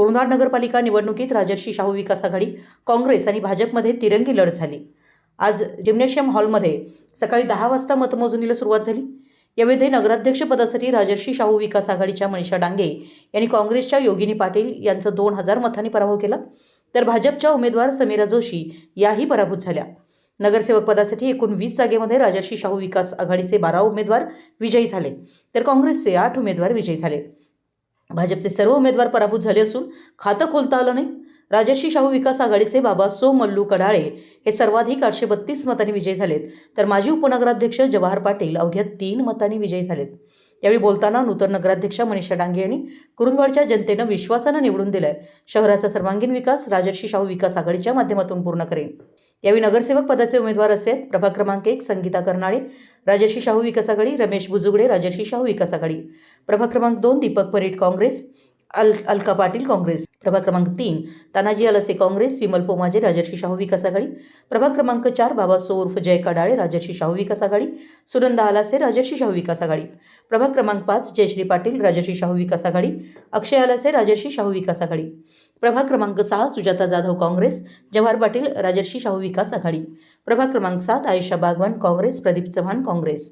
कुरुनाड नगरपालिका निवडणुकीत राजर्षी शाहू विकास आघाडी काँग्रेस आणि भाजपमध्ये तिरंगी लढत झाली. आज जिम्नॅशियम हॉलमध्ये सकाळी दहा वाजता मतमोजणीला सुरुवात झाली. यामध्ये नगराध्यक्षपदासाठी राजर्षी शाहू विकास आघाडीच्या मनीषा डांगे यांनी काँग्रेसच्या योगिनी पाटील यांचा दोन हजार मतांनी पराभव केला. तर भाजपच्या उमेदवार समीरा जोशी याही पराभूत झाल्या. नगरसेवक पदासाठी एकूण वीस जागेमध्ये राजर्षी शाहू विकास आघाडीचे बारा उमेदवार विजयी झाले. तर काँग्रेसचे आठ उमेदवार विजयी झाले. भाजपचे सर्व उमेदवार पराभूत झाले असून खातं खोलता आलं नाही. राजर्षी शाहू विकास आघाडीचे बाबा सो मल्लू कडाळे हे सर्वाधिक आठशे बत्तीस मतांनी विजयी झालेत. तर माजी उपनगराध्यक्ष जवाहर पाटील अवघ्या तीन मतांनी विजयी झालेत. यावेळी बोलताना नूतन नगराध्यक्षा मनीषा डांगे यांनी कुरुंदवाडच्या जनतेनं विश्वासानं निवडून दिलंय. शहराचा सर्वांगीण विकास राजर्षी शाहू विकास आघाडीच्या माध्यमातून पूर्ण करेन यावेळी नगरसेवक पदाचे उमेदवार असे आहेत प्रभाग क्रमांक एक संगीता कर्नाळे राजर्षी शाहू विकास आघाडी रमेश बुजुगडे राजर्षी शाहू विकास आघाडी. प्रभाग क्रमांक दोन दीपक परेड काँग्रेस. अल अलका पाटील काँग्रेस. प्रभाग क्रमांक तीन तानाजी अलसे काँग्रेस विमल पोमाजे राजर्षी शाहू विकास आघाडी. प्रभाग क्रमांक चार बाबा सोर्फ उर्फ जय कडाळे राजर्षी शाहू विकास आघाडी. सुनंदा आलासे राजर्षी शाहू विकास आघाडी. प्रभाग क्रमांक पाच जयश्री पाटील राजर्षी शाहू विकास आघाडी. अक्षय आलासे राजर्षी शाहू विकास आघाडी. प्रभाग क्रमांक सहा सुजाता जाधव काँग्रेस जवाहर पाटील राजर्षी शाहू विकास आघाडी. प्रभाग क्रमांक सात आयुषा बागवान काँग्रेस प्रदीप चव्हाण काँग्रेस.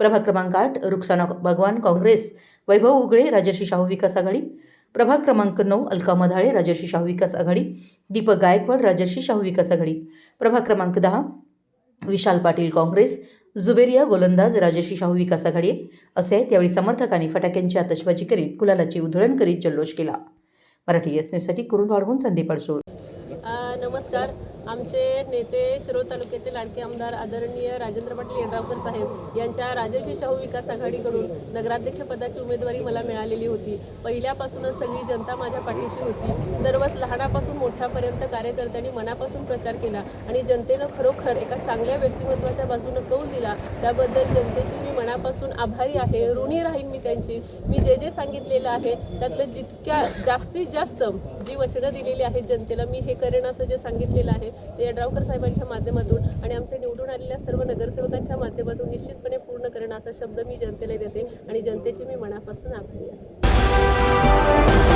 प्रभाग क्रमांक आठ रुक्साना भगवान काँग्रेस वैभव उगळे राजर्षी शाहू विकास आघाडी. प्रभाग क्रमांक नऊ अलका मधाळे राजर्षी शाहू विकास आघाडी दीपक गायकवाड राजर्षी शाहू विकास आघाडी. प्रभाग क्रमांक दहा विशाल पाटील काँग्रेस जुबेरिया गोलंदाज राजर्षी शाहू विकास आघाडी. असे आहेत यावेळी समर्थकांनी फटाक्यांची आतषबाजी करीत गुलालाची उधळण करीत जल्लोष केला. मराठी एस न्यूजसाठी कुरुंद वाढवून संदीप अडसूळ. नमस्कार. आमचे नेते शिरोळ तालुक्याचे लाडके आमदार आदरणीय राजेंद्र पाटील येड्रावकर साहेब यांच्या राजर्षी शाहू विकास आघाडीकडून नगराध्यक्षपदाची उमेदवारी मला मिळालेली होती. पहिल्यापासूनच सगळी जनता माझ्या पाठीशी होती. सर्वच लहानापासून मोठ्यापर्यंत कार्यकर्त्यांनी मनापासून प्रचार केला आणि जनतेनं खरोखर एका चांगल्या व्यक्तिमत्वाच्या बाजूनं कौल दिला. त्याबद्दल जनतेची मी मनापासून आभारी आहे. ऋणी राहीन मी त्यांची. मी जे जे सांगितलेलं आहे त्यातलं जितक्या जास्तीत जास्त जी वचनं दिलेली आहेत जनतेला मी हे करेन असं जे सांगितलेलं आहे ते यड्रावकर साहेबांच्या माध्यमातून आणि आमच्या निवडून आलेल्या सर्व नगरसेवकांच्या माध्यमातून निश्चितपणे पूर्ण करणं असा शब्द मी जनतेला देते आणि जनतेची मी मनापासून आभारी आहे.